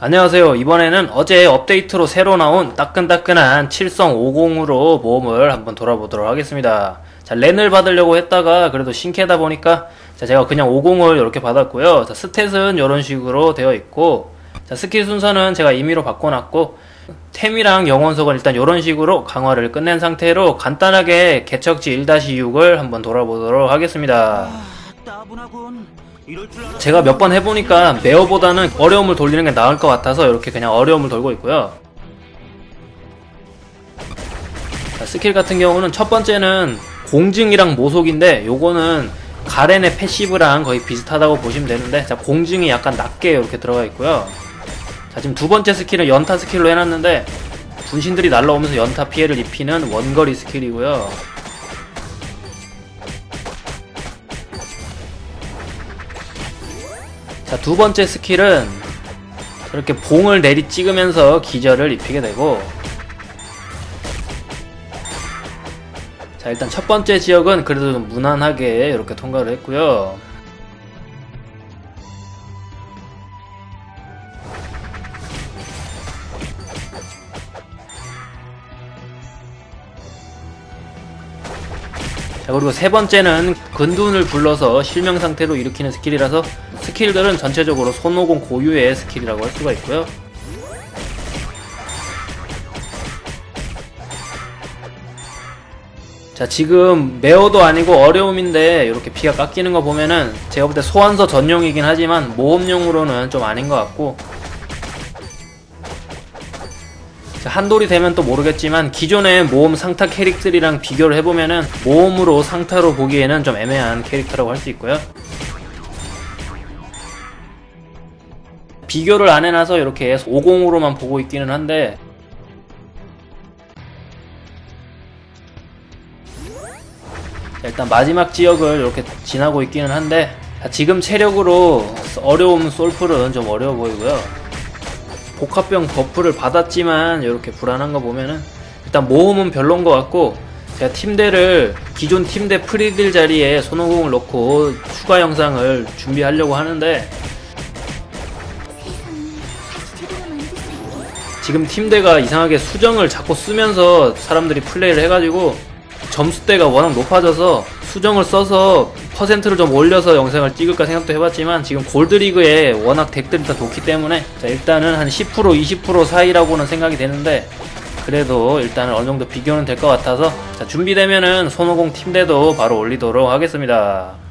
안녕하세요. 이번에는 어제 업데이트로 새로 나온 따끈따끈한 7050으로 모험을 한번 돌아보도록 하겠습니다. 자, 렌을 받으려고 했다가 그래도 신캐다 보니까 자, 제가 그냥 50을 이렇게 받았고요. 자, 스탯은 이런 식으로 되어 있고 자, 스킬 순서는 제가 임의로 바꿔놨고 템이랑 영혼석은 일단 이런 식으로 강화를 끝낸 상태로 간단하게 개척지 1-6을 한번 돌아보도록 하겠습니다. 따분하군. 제가 몇 번 해보니까 메어보다는 어려움을 돌리는 게 나을 것 같아서 이렇게 그냥 어려움을 돌고 있고요. 자, 스킬 같은 경우는 첫 번째는 공증이랑 모속인데 요거는 가렌의 패시브랑 거의 비슷하다고 보시면 되는데 자 공증이 약간 낮게 이렇게 들어가 있고요. 자 지금 두 번째 스킬은 연타 스킬로 해놨는데 분신들이 날라오면서 연타 피해를 입히는 원거리 스킬이고요. 자, 두 번째 스킬은 이렇게 봉을 내리 찍으면서 기절을 입히게 되고 자, 일단 첫 번째 지역은 그래도 좀 무난하게 이렇게 통과를 했고요. 자, 그리고 세 번째는 근둔을 불러서 실명 상태로 일으키는 스킬이라서 스킬들은 전체적으로 손오공 고유의 스킬이라고 할 수가 있고요. 자 지금 메어도 아니고 어려움인데 이렇게 피가 깎이는 거 보면은 제가 볼 때 소환서 전용이긴 하지만 모험용으로는 좀 아닌 것 같고 자, 한돌이 되면 또 모르겠지만 기존의 모험 상타 캐릭들이랑 비교를 해보면은 모험으로 상타로 보기에는 좀 애매한 캐릭터라고 할 수 있고요. 비교를 안 해놔서 이렇게 50으로만 보고 있기는 한데 자, 일단 마지막 지역을 이렇게 지나고 있기는 한데 자, 지금 체력으로 어려움 솔플은 좀 어려워 보이고요. 복합병 버프를 받았지만 이렇게 불안한 거 보면은 일단 모험은 별론 것 같고 제가 팀대를 기존 팀대 프리딜 자리에 손오공을 넣고 추가 영상을 준비하려고 하는데 지금 팀대가 이상하게 수정을 자꾸 쓰면서 사람들이 플레이를 해가지고 점수대가 워낙 높아져서 수정을 써서 퍼센트를 좀 올려서 영상을 찍을까 생각도 해봤지만 지금 골드리그에 워낙 덱들이 다 좋기 때문에 자 일단은 한 10% 20% 사이라고는 생각이 되는데 그래도 일단은 어느 정도 비교는 될 것 같아서 자 준비되면은 손오공 팀대도 바로 올리도록 하겠습니다.